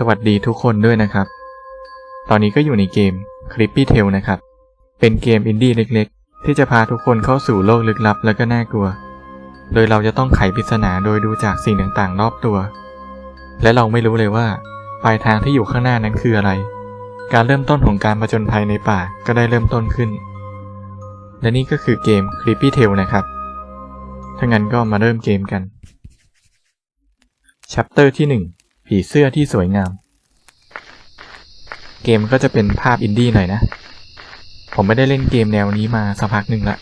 สวัสดีทุกคนด้วยนะครับ ตอนนี้ก็อยู่ในเกม Creepy Tale นะครับ เป็นเกมอินดี้เล็กๆ ที่จะพาทุกคนเข้าสู่โลกลึกลับแล้วก็น่ากลัว โดยเราจะต้องไขปริศนาโดยดูจากสิ่งต่างๆ รอบตัว และเราไม่รู้เลยว่าปลายทางที่อยู่ข้างหน้านั้นคืออะไร การเริ่มต้นของการประจนภัยในป่าก็ได้เริ่มต้นขึ้น และนี่ก็คือเกม Creepy Tale นะครับ ถ้างั้นก็มาเริ่มเกมกัน Chapter ที่ 1 ผีเสื้อที่สวยงาม เกมก็จะเป็นภาพอินดี้หน่อยนะ ผมไม่ได้เล่นเกมแนวนี้มาสักพักหนึ่งละ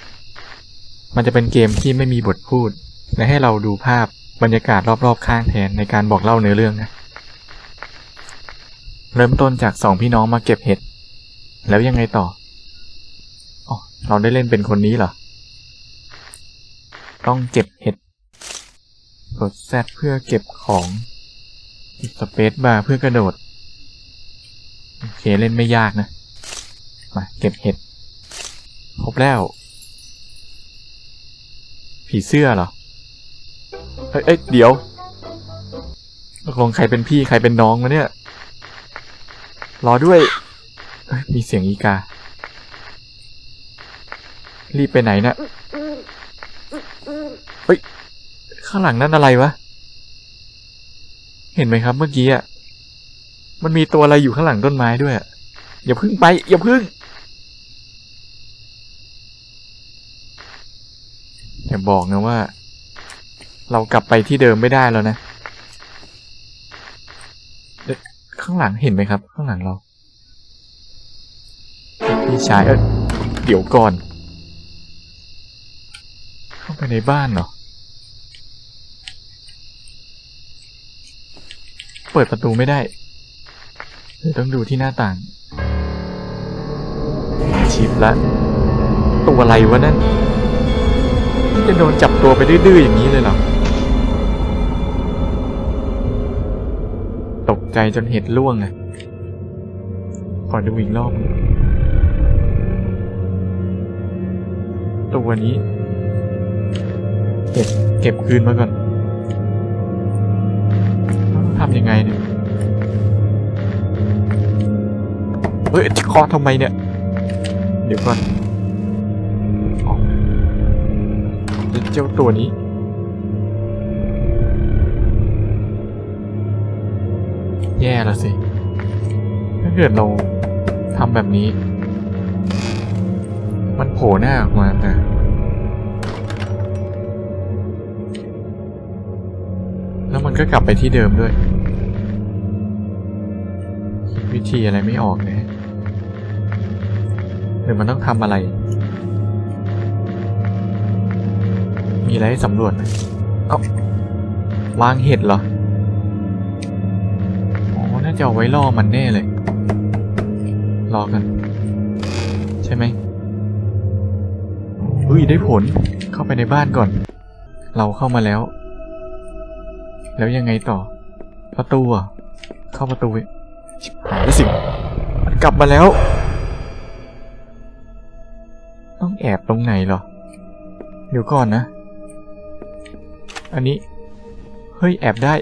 มันจะเป็นเกมที่ไม่มีบทพูด และให้เราดูภาพบรรยากาศรอบๆ ข้างแทนในการบอกเล่าเนื้อเรื่องนะ เริ่มต้นจากสองพี่น้องมาเก็บเห็ด แล้วยังไงต่ออ๋อเราได้เล่นเป็นคนนี้เหรอ ต้องเก็บเห็ดกดแซดเพื่อเก็บของ สเปซบาร์เพื่อกระโดด โอเค เล่นไม่ยากนะ มา เก็บเห็ดครบแล้ว ผีเสื้อเหรอ เฮ้ยเอ้ยเดี๋ยวตกลงใครเป็นพี่ใครเป็นน้องวะเนี่ย รอด้วย มีเสียงอีกา รีบไปไหนนะเฮ้ย ข้างหลังนั่นอะไรวะ เห็นไหมครับเมื่อกี้อะ มันมีตัวอะไรอยู่ข้างหลังต้นไม้ด้วยอย่าพึ่งไป อย่าพึ่งอย่าบอกนะว่า เรากลับไปที่เดิมไม่ได้แล้วนะเอ๊ะข้างหลังเห็นไหมครับ ข้างหลังเราพี่ชายเออเดี๋ยวก่อน เข้าไปในบ้านเหรอ เปิดประตูไม่ได้เดี๋ยวต้องดูที่หน้าต่าง ชิปละ ตัวอะไรวะนั่น จะโดนจับตัวไปดื้อๆอย่างนี้เลยเหรอ ตกใจจนเห็ดล่วงอะขอดูอีกรอบ ตัวนี้ เก็บเก็บคืนมาก่อนำยังไงเนี่ย เฮ้ยจะคอทำไมเนี่ย เดี๋ยวก่อนอ๋อเจ้าตัวนี้แย่แล้วสิ ถ้าเกิดเราทำแบบนี้ มันโผล่หน้าออกมาแต่ ก็กลับไปที่เดิมด้วย วิธีอะไรไม่ออกเลยหรือมันต้องทำอะไร มีอะไรให้สำรวจเอ้าวางเห็ดเหรออ๋อน่าจะเอาไว้ล่อมันแน่เลย รอกัน ใช่ไหมเฮ้ยได้ผลเข้าไปในบ้านก่อน เราเข้ามาแล้ว แล้วยังไงต่อ ประตูอะ เข้าประตูไปชิบหายสิมันกลับมาแล้ว ต้องแอบตรงไหนเหรอ เดี๋ยวก่อนนะ อันนี้ เฮ้ย แอบได้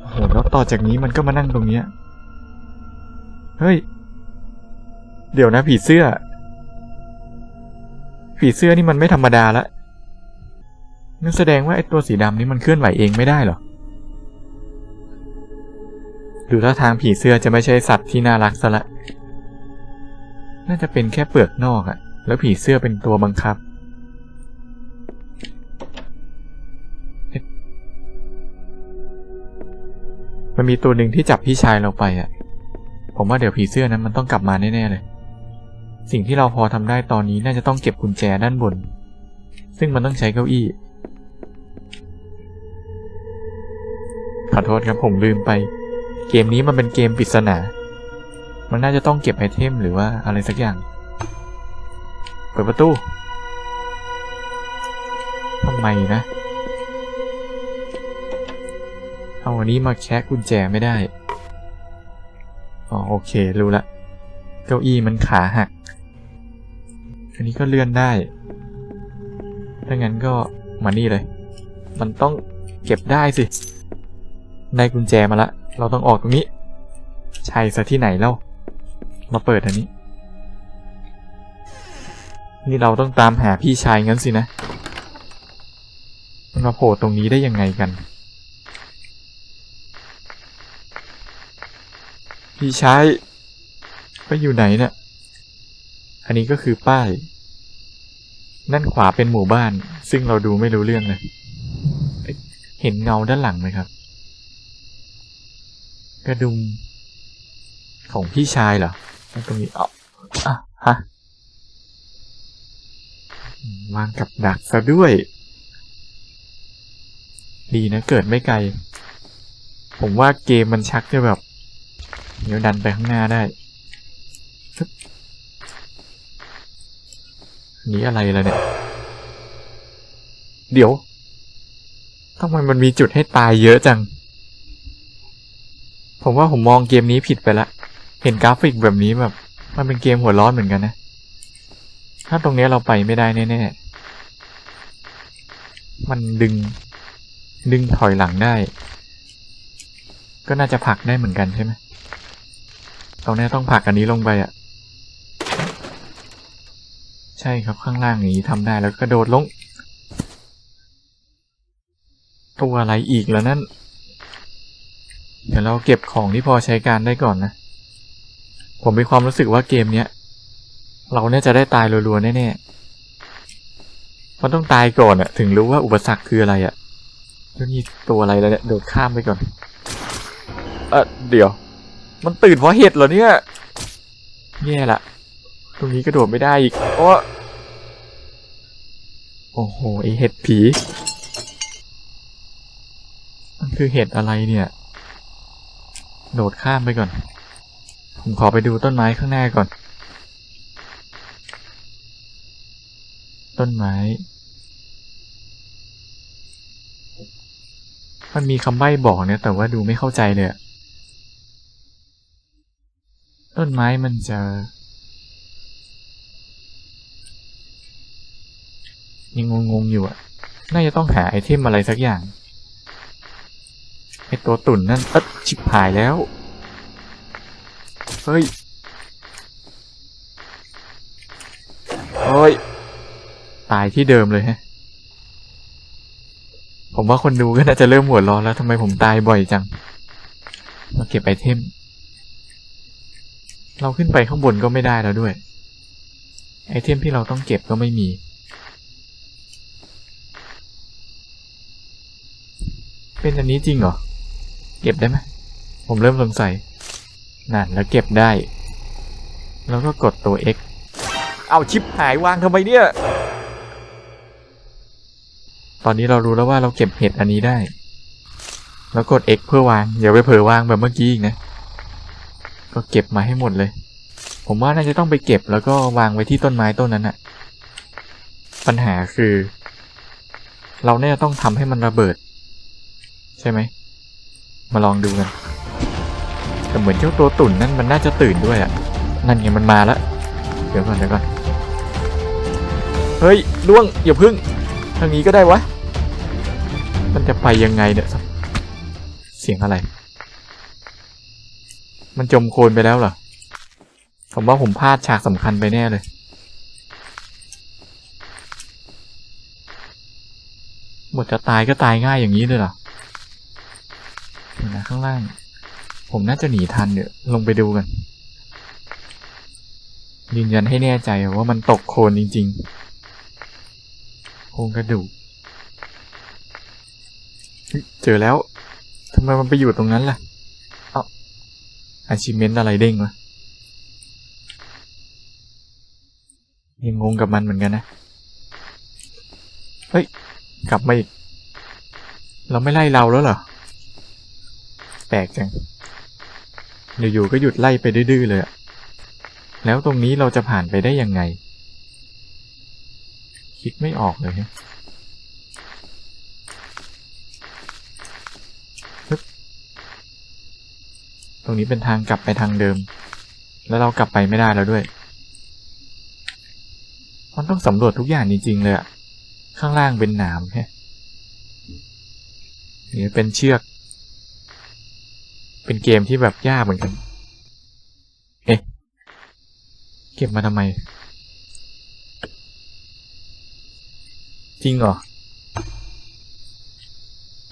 โอ้โหแล้วต่อจากนี้มันก็มานั่งตรงเนี้ย เฮ้ย เดี๋ยวนะผีเสื้อ ผีเสื้อนี่มันไม่ธรรมดาละ นั่นแสดงว่าไอ้ตัวสีดำนี่มันเคลื่อนไหวเองไม่ได้เหรอดูท่าทางผีเสื้อจะไม่ใช่สัตว์ที่น่ารักซะละ น่าจะเป็นแค่เปลือกนอกอะแล้วผีเสื้อเป็นตัวบังคับ มันมีตัวหนึ่งที่จับพี่ชายเราไปอะผมว่าเดี๋ยวผีเสื้อนั้นมันต้องกลับมาแน่ๆเลย สิ่งที่เราพอทำได้ตอนนี้น่าจะต้องเก็บกุญแจด้านบน ซึ่งมันต้องใช้เก้าอี้ ขอโทษครับผมลืมไป เกมนี้มันเป็นเกมปริศนา มันน่าจะต้องเก็บไอเทมหรือว่าอะไรสักอย่าง เปิดประตูทำไมนะ เอาอันนี้มาแคะกุญแจไม่ได้ อ๋อโอเครู้ละ เก้าอี้มันขาหัก อันนี้ก็เลื่อนได้ ถ้างั้นก็มานี่เลย มันต้องเก็บได้สิ ได้กุญแจมาละ เราต้องออกตรงนี้ ใช่ซะที่ไหนเล่า มาเปิดอันนี้ นี่เราต้องตามหาพี่ชายงั้นสินะมันมาโผล่ตรงนี้ได้ยังไงกัน พี่ชายไปอยู่ไหนเนี่ย อันนี้ก็คือป้าย นั่นขวาเป็นหมู่บ้าน ซึ่งเราดูไม่รู้เรื่องเลย เห็นเงาด้านหลังไหมครับ กระดุม ของพี่ชายเหรอแล้วตรงนี้เอาอะฮะวางกับดักซะด้วย ดีนะเกิดไม่ไกล ผมว่าเกมมันชักจะแบบเดี๋ยวดันไปข้างหน้าได้ฮึบนนี้อะไรล่ะเนี่ย เดี๋ยวทำไมมันมีจุดให้ตายเยอะจัง ผมว่าผมมองเกมนี้ผิดไปละเห็นกราฟิกแบบนี้แบบ มันเป็นเกมหัวร้อนเหมือนกันนะ ถ้าตรงเนี้ยเราไปไม่ได้แน่ๆ มันดึง ดึงถอยหลังได้ ก็น่าจะผลักได้เหมือนกันใช่ไหมตรงนี้ต้องผลักอันนี้ลงไปอะ ใช่ครับข้างล่างอย่างนี้ทำได้แล้วกระโดดลง ตัวอะไรอีกแล้วนั่น เดี๋ยวเราเก็บของที่พอใช้การได้ก่อนนะ ผมมีความรู้สึกว่าเกมเนี้ย เราเนี่ยจะได้ตายรัวๆแน่ๆมันต้องตายก่อนอะถึงรู้ว่าอุปสรรคคืออะไรอะแล้วนี่ตัวอะไรแล้วเนี่ยโดดข้ามไปก่อน เออเดี๋ยว มันตื่นเพราะเห็ดเหรอเนี่ยแย่ละ ตรงนี้กระโดดไม่ได้อีกโอ้โอ้โหไอเห็ดผี มันคือเห็ดอะไรเนี่ย โดดข้ามไปก่อน ผมขอไปดูต้นไม้ข้างหน้าก่อน ต้นไม้ มันมีคำใบ้บอกเนี่ยแต่ว่าดูไม่เข้าใจเลยต้นไม้มันจะ ยังงงๆอยู่อะน่าจะต้องหาไอเทมอะไรสักอย่าง ไอตัวตุ่นนั่นเอ๊ะชิบหายแล้ว เฮ้ยโอ้ย ตายที่เดิมเลยฮะ ผมว่าคนดูก็น่าจะเริ่มหัวร้อนแล้วทำไมผมตายบ่อยจัง มาเก็บไอเทม เราขึ้นไปข้างบนก็ไม่ได้แล้วด้วย ไอเทมที่เราต้องเก็บก็ไม่มีเป็นอันนี้จริงเหรอ เก็บได้ไหมผมเริ่มสงสัยนั่นแล้วเก็บได้ แล้วก็กดตัว X เอาชิปหายวางทำไมเนี่ย ตอนนี้เรารู้แล้วว่าเราเก็บเห็ดอันนี้ได้ แล้วกด X เพื่อวาง อย่าไปเผลอวางแบบเมื่อกี้อีกนะ ก็เก็บมาให้หมดเลย ผมว่าน่าจะต้องไปเก็บแล้วก็วางไว้ที่ต้นไม้ต้นนั้นอะปัญหาคือ เราเนี่ยต้องทำให้มันระเบิด ใช่ไหม มาลองดูกันแต่เหมือนเจ้าตัวตุ่นนั่นมันน่าจะตื่นด้วยอะ่ะ นั่นไงมันมาแล้วเดี๋ยวก่อนเดี๋ยวก่อน เฮ้ยล่วงอย่าพึ่ง ทางนี้ก็ได้วะ มันจะไปยังไงเนี่ย เสียงอะไร มันจมโคลนไปแล้วเหรอ ผมว่าผมพลาดฉากสำคัญไปแน่เลย หมดจะตายก็ตายง่ายอย่างนี้เลยเหรอ เดี๋ยวนะข้างล่าง ผมน่าจะหนีทันเดี๋ยวลงไปดูกันยืนยันให้แน่ใจว่ามันตกโคลนจริงๆโครงกระดูกเจอแล้วทำไมมันไปอยู่ตรงนั้นล่ะ เอ้าอาชิเมนอะไรเด้งวะยังงงกับมันเหมือนกันนะ เฮ้ย กลับมาอีก เราไม่ไล่เราแล้วเหรอ แปลกจังอยู่ๆก็หยุดไล่ไปดื้อๆเลยอะแล้วตรงนี้เราจะผ่านไปได้ยังไง คิดไม่ออกเลยฮะฮึบตรงนี้เป็นทางกลับไปทางเดิม แล้วเรากลับไปไม่ได้แล้วด้วย มันต้องสำรวจทุกอย่างจริงๆเลยอะข้างล่างเป็นหนามแฮะนี่เป็นเชือก เป็นเกมที่แบบยากเหมือนกัน เอ๊ะ เก็บมาทำไม จริงเหรอ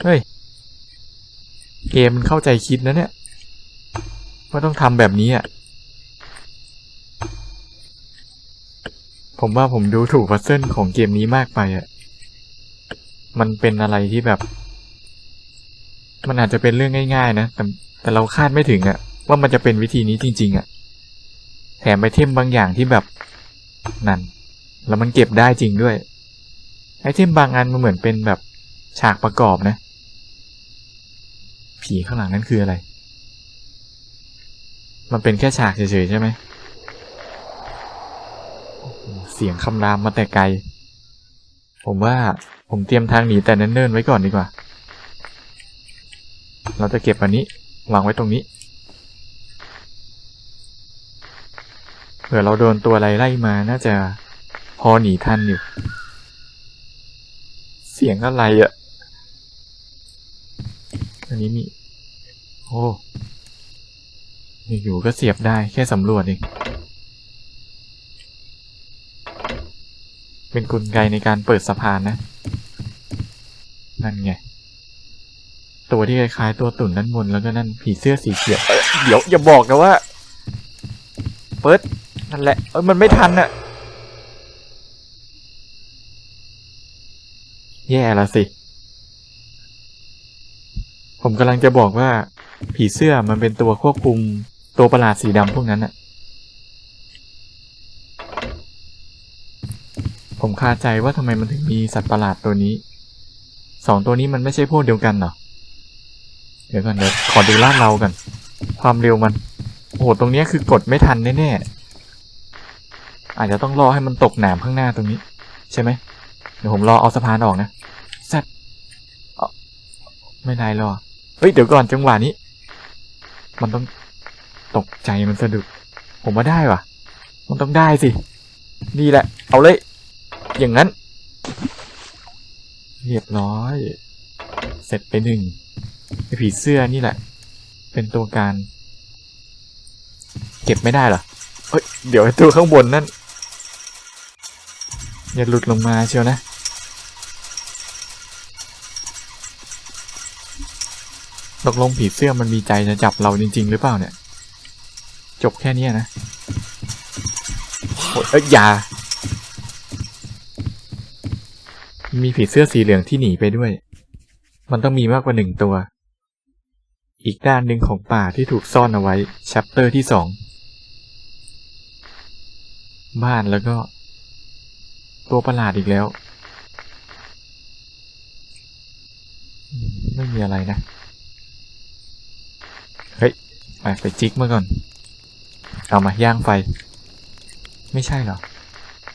เฮ้ย เกมมันเข้าใจคิดนะเนี่ย ว่าต้องทำแบบนี้อะ ผมว่าผมดูถูกพัซเซิลของเกมนี้มากไปอะ มันเป็นอะไรที่แบบ มันอาจจะเป็นเรื่องง่าย ๆ นะแต่ แต่เราคาดไม่ถึงอะว่ามันจะเป็นวิธีนี้จริง ๆอะแถมไอเทมบางอย่างที่แบบนั่นแล้วมันเก็บได้จริงด้วย ไอเทมบางอันมันเหมือนเป็นแบบฉากประกอบนะ ผีข้างหลังนั่นคืออะไร มันเป็นแค่ฉากเฉยๆใช่ไหมเสียงคำรามมาแต่ไกล ผมว่าผมเตรียมทางหนีแต่เนิ่นๆไว้ก่อนดีกว่า เราจะเก็บอันนี้ วางไว้ตรงนี้เผื่อเราโดนตัวอะไรไล่มาน่าจะพอหนีทันอยู่ เสียงอะไรอะ่ะ อันนี้มี โอ้อยู่ก็เสียบได้แค่สำรวจเองเป็นกลไกในการเปิดสะพานนะ นั่นไง ตัวที่คล้ายๆตัวตุ่นด้านบนแล้วก็นั่นผีเสื้อสีเขียวเอ้ยเดี๋ยวอย่าบอกนะว่าเปิดนั่นแหละเอ้ยมันไม่ทันอะแย่ละสิ ผมกำลังจะบอกว่า ผีเสื้อมันเป็นตัวควบคุมตัวประหลาดสีดำพวกนั้นอะผมคาใจว่าทำไมมันถึงมีสัตว์ประหลาดตัวนี้ สองตัวนี้มันไม่ใช่พวกเดียวกันเหรอ เดี๋ยวก่อนเดี๋ยวขอดูลาดเรากัน ความเร็วมัน โอ้โห ตรงนี้คือกดไม่ทันแน่ๆ อาจจะต้องรอให้มันตกหนามข้างหน้าตรงนี้ ใช่ไหม เดี๋ยวผมรอเอาสะพานออกนะแซดไม่ได้รอ เฮ้ย เดี๋ยวก่อนจังหวะนี้ มันต้องตกใจมันสะดุด ผมว่าได้ว่ะ มันต้องได้สิ นี่แหละ เอาเลย อย่างนั้น เรียบร้อย เสร็จไปหนึ่ง ไอผีเสื้อนี่แหละ เป็นตัวการ เก็บไม่ได้เหรอเฮ้ยเดี๋ยวไอตัวข้างบนนั่นอย่าหลุดลงมาเชียวนะตกลงผีเสื้อมันมีใจจะจับเราจริง ๆ หรือเปล่าเนี่ย จบแค่นี้นะโอ้ยเอ้ยอย่า มีผีเสื้อสีเหลืองที่หนีไปด้วย มันต้องมีมากกว่าหนึ่งตัว อีกด้านหนึ่งของป่าที่ถูกซ่อนเอาไว้ชัปเตอร์ที่สองบ้านแล้วก็ ตัวประหลาดอีกแล้ว ไม่มีอะไรนะ เฮ้ย ไปไปจิกมาก่อน เอามาย่างไฟ ไม่ใช่เหรอ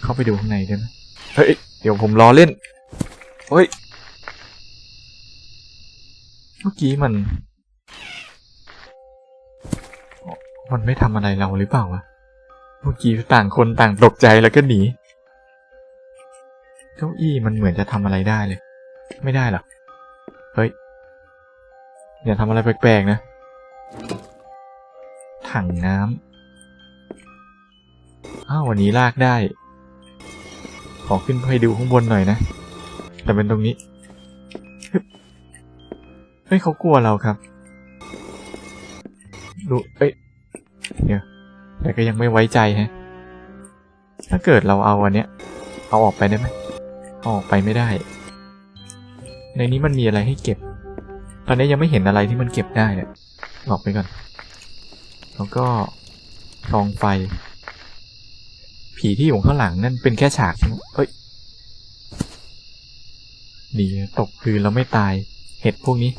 เข้าไปดูข้างในได้ไหมเฮ้ย เดี๋ยวผมรอเล่น เฮ้ย เมื่อกี้มัน มันไม่ทำอะไรเราหรือเปล่าวะ เมื่อกี้ต่างคนต่างตกใจแล้วก็หนี เก้าอี้มันเหมือนจะทำอะไรได้เลย ไม่ได้หรอ เฮ้ย อย่าทำอะไรแปลกๆนะ ถังน้ำอ้าววันนี้ลากได้ ขอขึ้นไปดูข้างบนหน่อยนะ แต่เป็นตรงนี้ เฮ้ยเขากลัวเราครับ ดู เอ้ย เดี๋ยวแต่ก็ยังไม่ไว้ใจฮะ ถ้าเกิดเราเอาอันเนี้ย เอาออกไปได้ไหมเอาออกไปไม่ได้ ในนี้มันมีอะไรให้เก็บ ตอนนี้ยังไม่เห็นอะไรที่มันเก็บได้อะออกไปก่อน แล้วก็กองไฟ ผีที่อยู่ข้างหลังนั่นเป็นแค่ฉากเอ้ยดีตกพื้นแล้วไม่ตาย เห็ดพวกนี้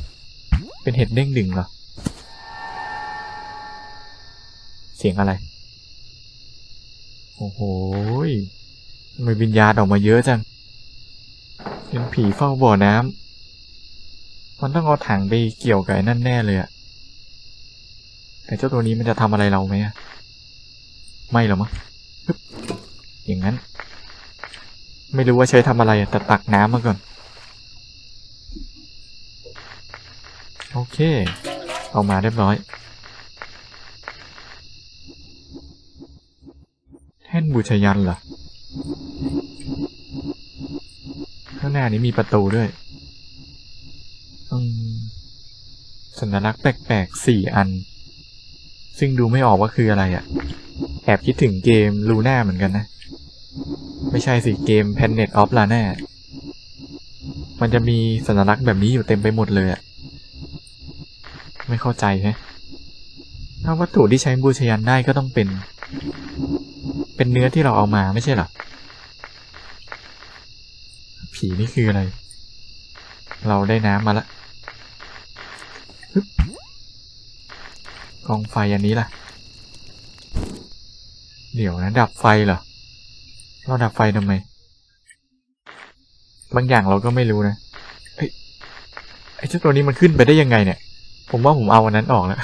เป็นเห็ดเด้งดึงเหรอ เสียงอะไร โอ้โหทำไมวิญญาณออกมาเยอะจัง เป็นผีเฝ้าบ่อน้ำ มันต้องเอาถังไปเกี่ยวกับไอ้นั่นแน่เลยอะแต่เจ้าตัวนี้มันจะทำอะไรเราไหมอะไม่หรอมั้งอย่างนั้น ไม่รู้ว่าใช้ทำอะไรแต่ตักน้ำมาก่อน โอเค เอามาเรียบร้อย แท่นบูชยันเหรอ ข้างหน้านี้มีประตูด้วยอืมสัญลักษณ์แปลกๆสี่อัน ซึ่งดูไม่ออกว่าคืออะไรอะ่ะ แอบคิดถึงเกมลูน่าเหมือนกันนะ ไม่ใช่สิเกม Planet of Lana มันจะมีสัญลักษณ์แบบนี้อยู่เต็มไปหมดเลยอะไม่เข้าใจแฮะถ้าวัตถุที่ใช้บูชยันได้ก็ต้องเป็น เป็นเนื้อที่เราเอามาไม่ใช่หรอ ผีนี่คืออะไร เราได้น้ำมาละฮึกองไฟอันนี้ล่ะ เดี๋ยวนะดับไฟเหรอ เราดับไฟทำไม บางอย่างเราก็ไม่รู้นะเฮ้ยไอ้เจ้าตัวนี้มันขึ้นไปได้ยังไงเนี่ย ผมว่าผมเอาอันนั้นออกแล้ว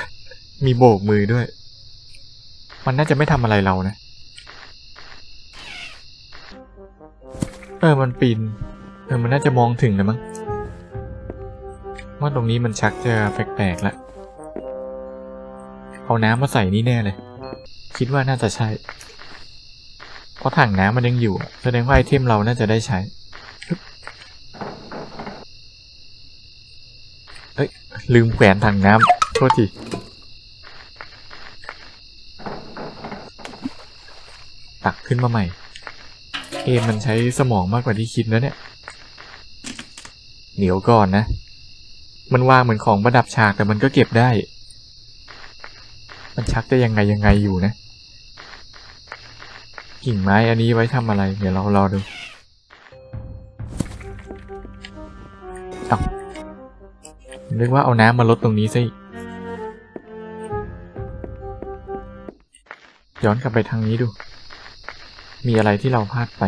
มีโบกมือด้วย มันน่าจะไม่ทำอะไรเรานะ เออ มันปีน เออ มันน่าจะมองถึงนะมั้งว่าตรงนี้มันชักจะแปลกๆแล้วเอาน้ำมาใส่นี่แน่เลย คิดว่าน่าจะใช่ เพราะถังน้ำมันยังอยู่ แสดงว่าไอเทมเราน่าจะได้ใช้ เอ้ย ลืมแขวนถังน้ำโทษที ตักขึ้นมาใหม่เอมมันใช้สมองมากกว่าที่คิดนะเนี่ยเหนียวก่อนนะ มันวางเหมือนของประดับฉากแต่มันก็เก็บได้ มันชักจะยังไงยังไงอยู่นะ กิ่งไม้อันนี้ไว้ทำอะไร เดี๋ยวเรารอดูเอาเรียกว่าเอาน้ำมาลดตรงนี้สิย้อนกลับไปทางนี้ดู มีอะไรที่เราพลาดไป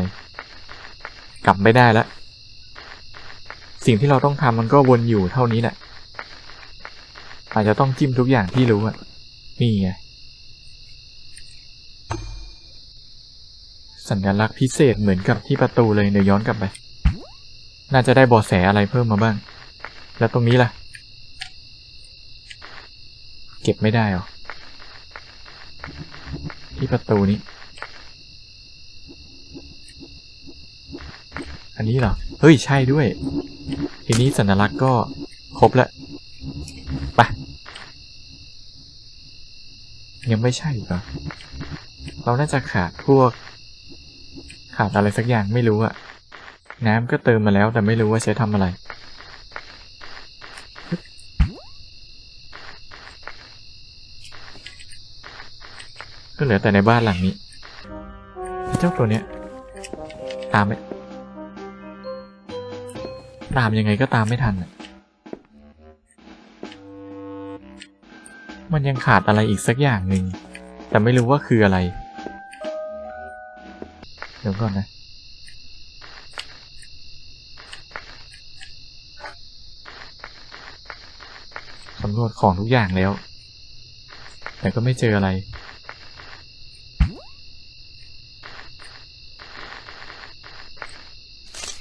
กลับไม่ได้แล้ว สิ่งที่เราต้องทำมันก็วนอยู่เท่านี้แหละ อาจจะต้องจิ้มทุกอย่างที่รู้อะนี่ไง สัญลักษณ์พิเศษเหมือนกับที่ประตูเลยเดี๋ยวย้อนกลับไป น่าจะได้บาะแสอะไรเพิ่มมาบ้าง แล้วตรงนี้ล่ะ เก็บไม่ได้หรอ ที่ประตูนี้ อันนี้เหรอ เฮ้ย ใช่ด้วย ทีนี้สัญลักษณ์ก็ครบแล้วไปยังไม่ใช่อีกเหรอ เราน่าจะขาดพวก ขาดอะไรสักอย่างไม่รู้อะน้ำก็เติมมาแล้วแต่ไม่รู้ว่าใช้ทำอะไร ก็เหลือแต่ในบ้านหลังนี้ เจ้าตัวเนี้ย ตามไม่ ตามยังไงก็ตามไม่ทัน มันยังขาดอะไรอีกสักอย่างหนึ่ง แต่ไม่รู้ว่าคืออะไร เดี๋ยวก่อนนะ สำรวจของทุกอย่างแล้ว แต่ก็ไม่เจออะไร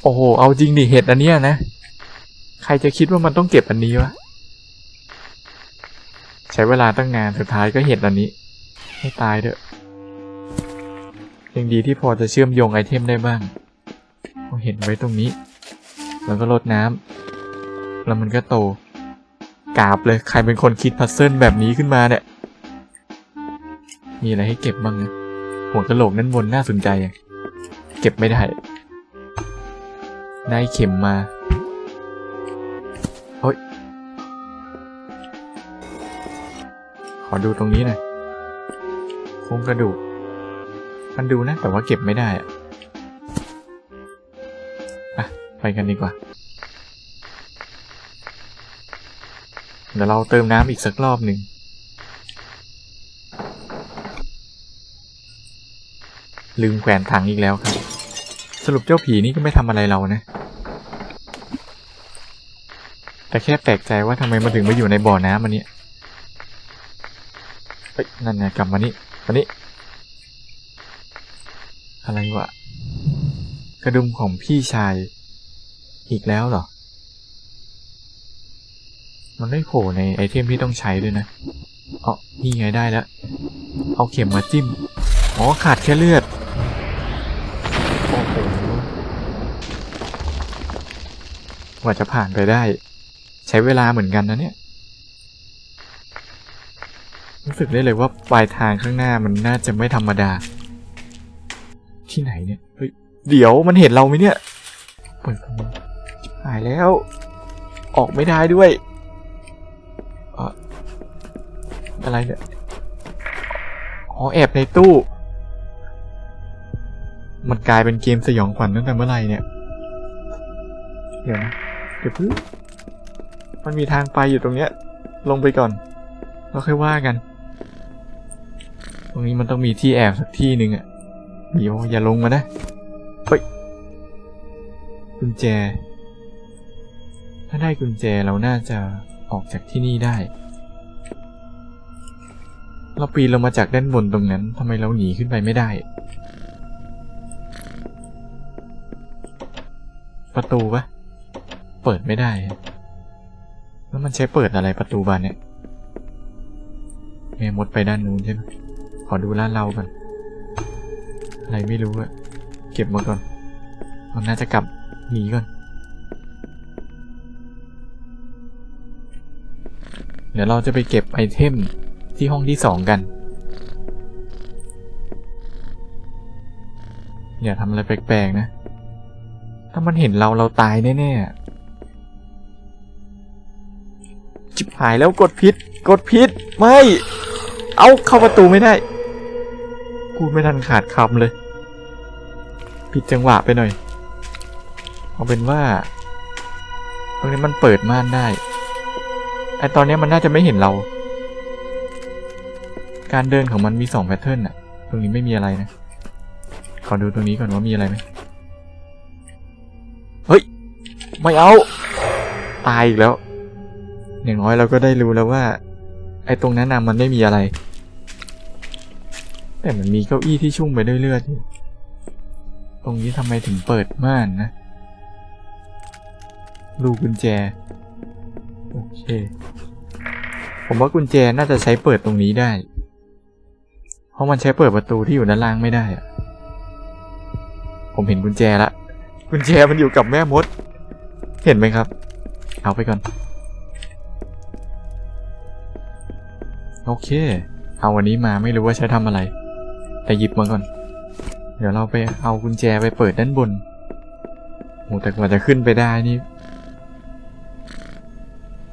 โอ้โห เอาจริงดิเห็ดอันเนี้ยนะ ใครจะคิดว่ามันต้องเก็บอันนี้วะ ใช้เวลาตั้งนานสุดท้ายก็เห็ดอันนี้ ให้ตายเถอะยังดีที่พอจะเชื่อมโยงไอเทมได้บ้างเอาเห็นไว้ตรงนี้ แล้วก็ลดน้ำ แล้วมันก็โต กาบเลย ใครเป็นคนคิดพัซเซิลแบบนี้ขึ้นมาเนี่ย มีอะไรให้เก็บบ้างนะหัวกระโหลกนั่นบนน่าสนใจอะเก็บไม่ได้ ได้เข็มมาเฮ้ย ขอดูตรงนี้หน่อยโครงกระดูก มันดูนะ แต่ว่าเก็บไม่ได้อะอะไปกันดีกว่า เดี๋ยวเราเติมน้ำอีกสักรอบหนึ่งลืมแขวนถังอีกแล้วครับ สรุปเจ้าผีนี่ก็ไม่ทำอะไรเรานะ แต่แค่แปลกใจว่าทำไมมันถึงมาอยู่ในบ่อน้ำมันเนี้ยเฮ้ยนั่นไงกลับมานี่มานี่อะไรวะกระดุมของพี่ชาย อีกแล้วเหรอ มันไม่โผล่ในไอเทมที่ต้องใช้ด้วยนะอ๋อนี่ไงได้แล้ว เอาเข็มมาจิ้ม อ๋อ ขาดแค่เลือด โอ้โหกว่าจะผ่านไปได้ ใช้เวลาเหมือนกันนะเนี่ย รู้สึกได้เลยว่าปลายทางข้างหน้ามันน่าจะไม่ธรรมดา ที่ไหนเนี่ย เฮ้ย เดี๋ยวมันเห็นเราไหมเนี่ยเปิดหายแล้ว ออกไม่ได้ด้วยเอ่ออะไรเนี่ย อ๋อแอบในตู้ มันกลายเป็นเกมสยองขวัญตั้งแต่เมื่อไหร่เนี่ย เดี๋ยวนะ เดี๋ยวพึ่ง มันมีทางไปอยู่ตรงเนี้ย ลงไปก่อน แล้วค่อยว่ากัน ตรงนี้มันต้องมีที่แอบสักที่หนึ่งอะเดี๋ยวอย่าลงมานะเฮ้ยกุญแจ ถ้าได้กุญแจเราน่าจะออกจากที่นี่ได้ เราปีนลงมาจากด้านบนตรงนั้นทำไมเราหนีขึ้นไปไม่ได้ ประตูปะเปิดไม่ได้ แล้วมันใช้เปิดอะไรประตูบานเนี่ยแม่มดไปด้านนู้นใช่ไหมขอดูร้านเราก่อนอะไรไม่รู้อะเก็บมาก่อนมันน่าจะกลับหนีก่อน เดี๋ยวเราจะไปเก็บไอเทมที่ห้องที่สองกันอย่าทำอะไรแปลกๆนะ ถ้ามันเห็นเราเราตายแน่ๆ หายแล้วกดพิษกดพิษไม่ เอาเข้าประตูไม่ได้ กูไม่ทันขาดคำเลย ผิดจังหวะไปหน่อย เอาเป็นว่า ตรงนี้มันเปิดม่านได้ไอตอนนี้มันน่าจะไม่เห็นเรา การเดินของมันมีสองแพทเทิร์นอะตรงนี้ไม่มีอะไรนะ ขอดูตรงนี้ก่อนว่ามีอะไรไหมเฮ้ย ไม่เอา ตายอีกแล้ว อย่างน้อยเราก็ได้รู้แล้วว่า ไอ้ตรงนั้นน่ะมันไม่มีอะไร แต่มันมีเก้าอี้ที่ชุ่มไปด้วยเลือดอยู่ตรงนี้ทำไมถึงเปิดม่านนะรูกุญแจ โอเค ผมว่ากุญแจน่าจะใช้เปิดตรงนี้ได้ เพราะมันใช้เปิดประตูที่อยู่ด้านล่างไม่ได้อะผมเห็นกุญแจละ กุญแจมันอยู่กับแม่มด เห็นไหมครับ เอาไปก่อน โอเค เอาวันนี้มาไม่รู้ว่าใช้ทำอะไร แต่หยิบมาก่อน เดี๋ยวเราไปเอากุญแจไปเปิดด้านบนโหแต่กว่าจะขึ้นไปได้นี่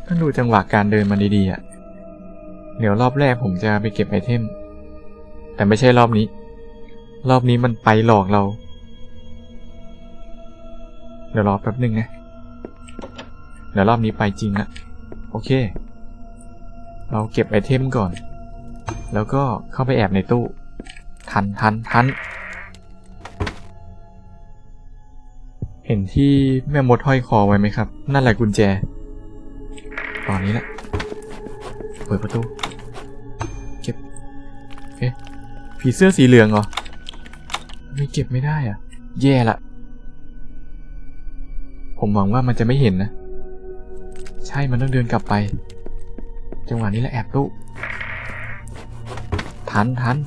ต้องดูจังหวะการเดินมันดีๆอะ เดี๋ยวรอบแรกผมจะไปเก็บไอเทม แต่ไม่ใช่รอบนี้ รอบนี้มันไปหลอกเรา เดี๋ยวรอแป๊บหนึ่งนะ เดี๋ยวรอบนี้ไปจริงละโอเค เราเก็บไอเทมก่อน แล้วก็เข้าไปแอบในตู้ ทันทันทัน เห็นที่แม่มดห้อยคอไว้ไหมครับ นั่นแหละกุญแจ ตอนนี้แหละ เปิดประตู เก็บ เอ๊ะ ผีเสื้อสีเหลืองเหรอ ไม่เก็บไม่ได้อะ แย่ละผมหวังว่ามันจะไม่เห็นนะ ใช่มันต้องเดินกลับไป จังหวะนี้แหละแอบตู้ทันทัน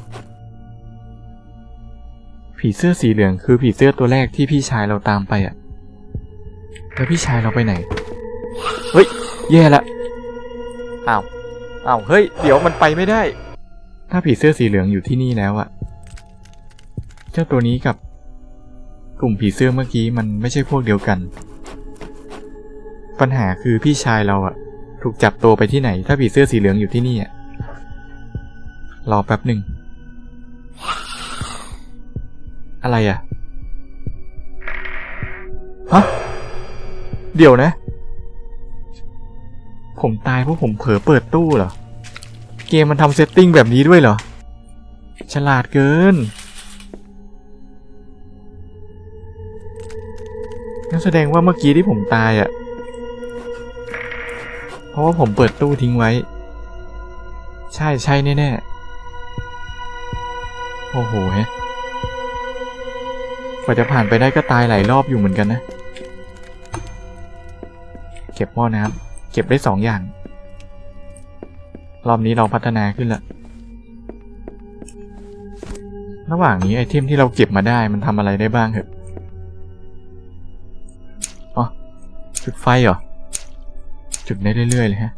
ผีเสื้อสีเหลืองคือผีเสื้อตัวแรกที่พี่ชายเราตามไปอะแล้วพี่ชายเราไปไหน เฮ้ย แย่ละอ้าวอ้าวเฮ้ย เดี๋ยวมันไปไม่ได้ ถ้าผีเสื้อสีเหลืองอยู่ที่นี่แล้วอะเจ้าตัวนี้กับกลุ่มผีเสื้อเมื่อกี้มันไม่ใช่พวกเดียวกัน ปัญหาคือพี่ชายเราอะ ถูกจับตัวไปที่ไหน ถ้าผีเสื้อสีเหลืองอยู่ที่นี่อะรอแป๊บหนึ่ง อะไรอะ ฮะ เดี๋ยวนะ ผมตายเพราะผมเผลอเปิดตู้เหรอ เกมมันทำเซตติ้งแบบนี้ด้วยเหรอ ฉลาดเกินนั่นแสดงว่าเมื่อกี้ที่ผมตายอะ่ะ ราะว่าผมเปิดตู้ทิ้งไว้ ใช่ใช่แน่ๆ โอ้โหฮ้ยกว่าจะผ่านไปได้ก็ตายหลายรอบอยู่เหมือนกันนะ เก็บหม้อน้ำเก็บได้สองอย่าง รอบนี้เราพัฒนาขึ้นละระหว่างนี้ไอเทมที่เราเก็บมาได้มันทำอะไรได้บ้างเหรออ๋อจุดไฟเหรอ จุดได้เรื่อยๆเลยฮะ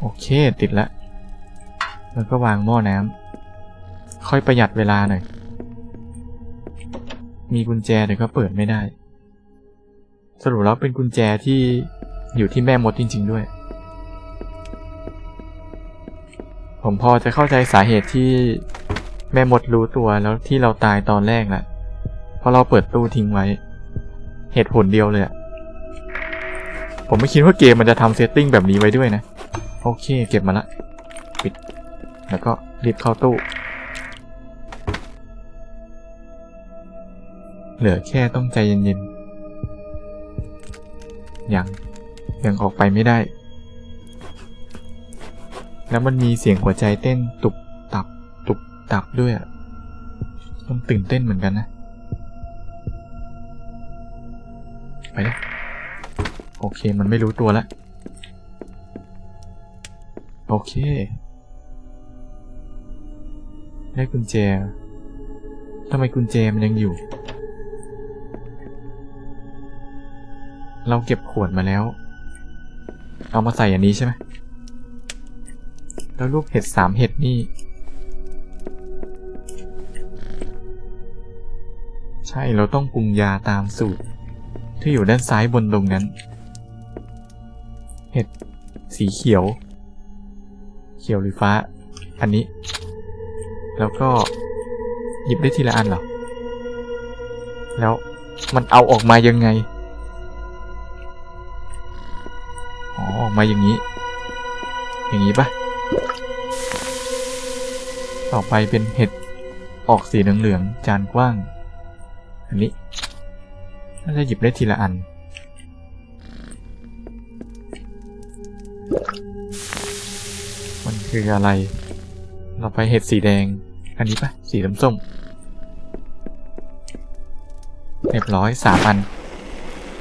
โอเคติดละ แล้วก็วางหม้อน้ำ ค่อยประหยัดเวลาหน่อย มีกุญแจแต่ก็เปิดไม่ได้ สรุปแล้วเป็นกุญแจที่อยู่ที่แม่มดจริง ๆ ด้วย ผมพอจะเข้าใจสาเหตุที่แม่มดรู้ตัวแล้วที่เราตายตอนแรกแหละเพราะเราเปิดตู้ทิ้งไว้ เหตุผลเดียวเลยอะ ผมไม่คิดว่าเกมมันจะทำเซตติ้งแบบนี้ไว้ด้วยนะ โอเค เก็บมาละ ปิด แล้วก็รีบเข้าตู้ เหลือแค่ต้องใจเย็นๆ ยัง ยังออกไปไม่ได้ แล้วมันมีเสียงหัวใจเต้นตุบตับ ตุบตับด้วยอะมันตื่นเต้นเหมือนกันนะ ไปเลย โอเค มันไม่รู้ตัวแล้ว โอเค ได้กุญแจทำไมกุญแจมันยังอยู่ เราเก็บขวดมาแล้ว เอามาใส่อันนี้ใช่ไหม แล้วรูปเห็ดสามเห็ดนี่ ใช่ เราต้องปรุงยาตามสูตรที่อยู่ด้านซ้ายบนตรงนั้น เห็ดสีเขียว เขียวหรือฟ้า อันนี้ แล้วก็หยิบได้ทีละอันเหรอ แล้วมันเอาออกมายังไง อ๋อ ออกมาอย่างนี้ อย่างนี้ปะต่อไปเป็นเห็ดออกสีเหลืองๆจานกว้าง อันนี้ น่าจะหยิบได้ทีละอัน คืออะไร เราไปเห็ดสีแดง อันนี้ปะสีส้มส้มๆเรียบร้อยสามอัน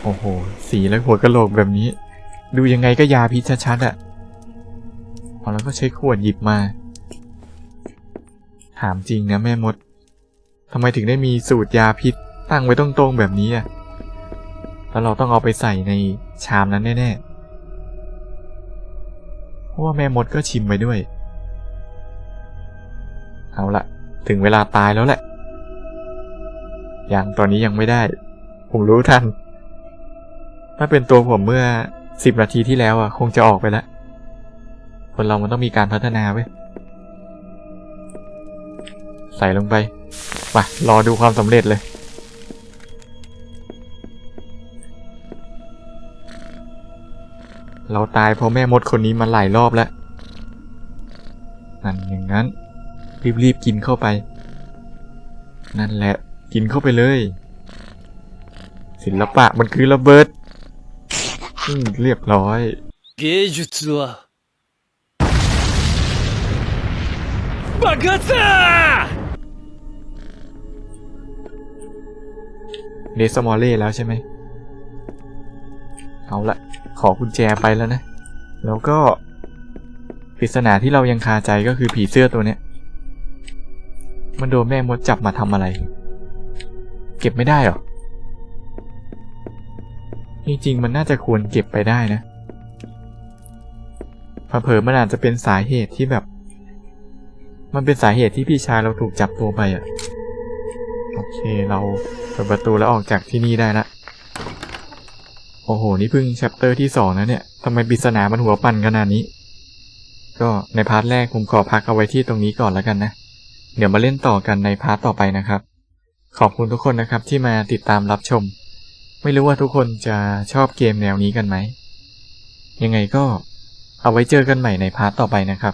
โอ้โห สีและหัวกะโหลกแบบนี้ ดูยังไงก็ยาพิษชัดๆอะพอแล้วก็ใช้ขวดหยิบมา ถามจริงนะแม่มดทำไมถึงได้มีสูตรยาพิษตั้งไว้ตรงๆแบบนี้อะ แล้วเราต้องเอาไปใส่ในชามนั้นแน่ๆ เพราะว่าแม่มดก็ชิมไปด้วย เอาละถึงเวลาตายแล้วแหละ ยังตอนนี้ยังไม่ได้ ผมรู้ทัน ถ้าเป็นตัวผมเมื่อสิบนาทีที่แล้วอะ คงจะออกไปแล้ว คนเรามันต้องมีการพัฒนาเว้ย ใส่ลงไปมารอดูความสำเร็จเลย เราตายเพราะแม่มดคนนี้มาหลายรอบแล้ว นั่นอย่างนั้น รีบๆกินเข้าไป นั่นแหละ กินเข้าไปเลย ศิลปะมันคือระเบิดอืมเรียบร้อย 芸術は爆発だ เดสมอลเล่แล้วใช่ไหม เอาละ ข อกุญแจไปแล้วนะ แล้วก็ปริศนาที่เรายังคาใจก็คือผีเสื้อตัวเนี้ย มันโดนแม่มดจับมาทำอะไร เก็บไม่ได้หรอจริงๆมันน่าจะควรเก็บไปได้นะเผลอมันอาจจะเป็นสาเหตุที่แบบ มันเป็นสาเหตุที่พี่ชายเราถูกจับตัวไปอะ่ะ โอเคเราเปิดประตูแล้วออกจากที่นี่ได้ละ โอ้โห นี่เพิ่งแชปเตอร์ที่สองนะเนี่ยทำไมปริศนามันหัวปั่นขนาดนี้ ก็ในพาร์ทแรกผมขอพักเอาไว้ที่ตรงนี้ก่อนแล้วกันนะ เดี๋ยวมาเล่นต่อกันในพาร์ทต่อไปนะครับ ขอบคุณทุกคนนะครับที่มาติดตามรับชม ไม่รู้ว่าทุกคนจะชอบเกมแนวนี้กันไหม ยังไงก็เอาไว้เจอกันใหม่ในพาร์ทต่อไปนะครับ